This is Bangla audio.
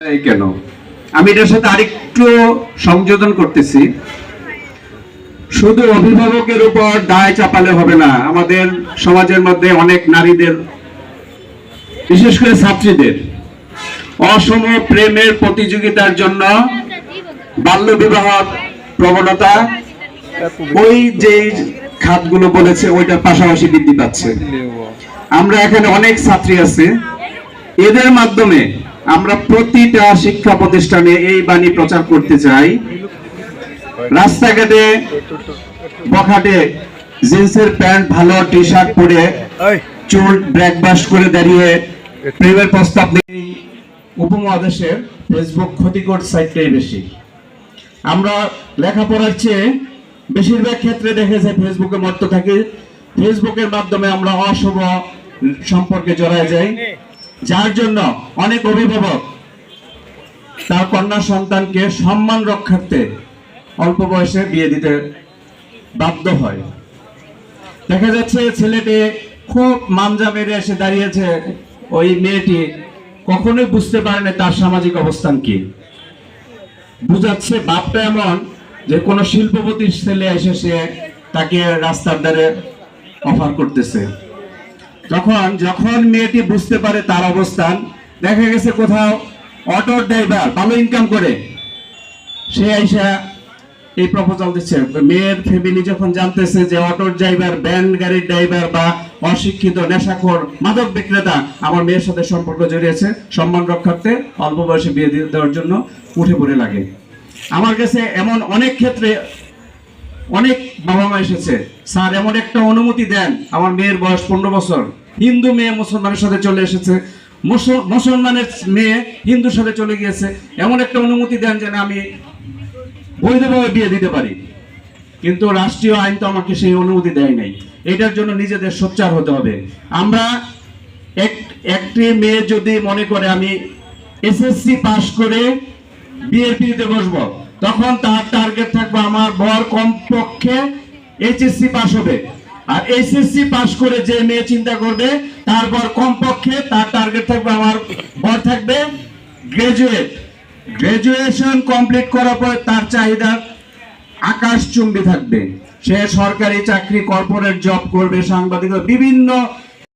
কেন? আমি এটার সাথে আরেকটু সংযোজন করতেছি। শুধু অভিভাবকের উপর দায় চাপালে হবে না, আমাদের সমাজের মধ্যে অনেক নারীদের, বিশেষ করে ছাত্রীদের, অসম প্রেমের প্রতিযোগিতার জন্য প্রবণতা, ওই যে খাতগুলো বলেছে, ওইটার পাশাপাশি বৃদ্ধি পাচ্ছে। আমরা এখানে অনেক ছাত্রী আছে। এদের মাধ্যমে আমরা প্রতিটা শিক্ষা প্রতিষ্ঠানে এই বাণী প্রচার করতে চাই। রাস্তাঘাটে বখাটে জিন্সের প্যান্ট ভালো টি শার্ট পরে চুল ব্রেকবাস্ট করে দাঁড়িয়ে প্রেমের প্রস্তাব নেই। উপমহাদেশের ফেসবুক ক্ষতিকর সাইটটাই বেশি। আমরা লেখাপড়ার চেয়ে বেশিরভাগ ক্ষেত্রে দেখেছে ফেসবুকে মত্ত থাকি। ফেসবুকের মাধ্যমে আমরা অশুভ সম্পর্কে জড়ায় যাই। যার জন্য অনেক অভিভাবক তার কন্যা সন্তানকে সম্মান রক্ষার্থে অল্প বয়সে বিয়ে দিতে বাধ্য হয়। দেখা যাচ্ছে ছেলেটি খুব মানজা মেরে এসে দাঁড়িয়েছে। ওই মেয়েটি কখনোই বুঝতে পারে না তার সামাজিক অবস্থান কি। বুঝাচ্ছে বাপটা এমন যে কোনো শিল্পপতির ছেলে এসে সে তাকে রাস্তার ধারে অফার করতেছে। তখন যখন মেয়েটি বুঝতে পারে তার অবস্থান, দেখা গেছে কোথাও অটো ড্রাইভার ভালো ইনকাম করে। সে আইসা এই প্রপোজাল দিচ্ছে। মেয়ের ফ্যামিলি যখন জানতেছে যে অটো ড্রাইভার ভ্যান গাড়ির ড্রাইভার বা অশিক্ষিত, নেশাখোর, মাদক বিক্রেতা, আমার মেয়ের সাথে সম্পর্ক জড়িয়েছে, সম্মান রক্ষার্থে অল্প বয়সে বিয়ে দেওয়ার জন্য উঠে পড়ে লাগে। আমার কাছে এমন অনেক ক্ষেত্রে অনেক বাবা মা এসেছে। স্যার, এমন একটা অনুমতি দেন। আমার মেয়ের বয়স পনেরো বছর। হিন্দু মেয়ে মুসলমানের সাথে চলে এসেছে। মুসলমানের মেয়ে হিন্দুর সাথে চলে গিয়েছে। এমন একটা অনুমতি দেন যেন আমি বৈধভাবে বিয়ে দিতে পারি। কিন্তু রাষ্ট্রীয় আইন তো আমাকে সেই অনুমতি দেয় নাই। এটার জন্য নিজেদের সোচ্চার হতে হবে। আমরা এক একটি মেয়ে যদি মনে করে আমি এসএসসি পাশ করে বিয়ের পিড়িতে বসবো, তখন তার টার্গেট থাকবে আমার বর কমপক্ষে এইচএসসি পাশ হবে। আর এসএসসি পাশ করে যে মেয়ে চিন্তা করবে তারপর কমপক্ষে তার টার্গেট থাকবে, আমার বর থাকবে গ্রাজুয়েট গ্রাজুয়েশন কমপ্লিট করার পর তার চাহিদা আকাশ চুম্বি থাকবে। সে সরকারি চাকরি কর্পোরেট জব করবে, সাংবাদিক বিভিন্ন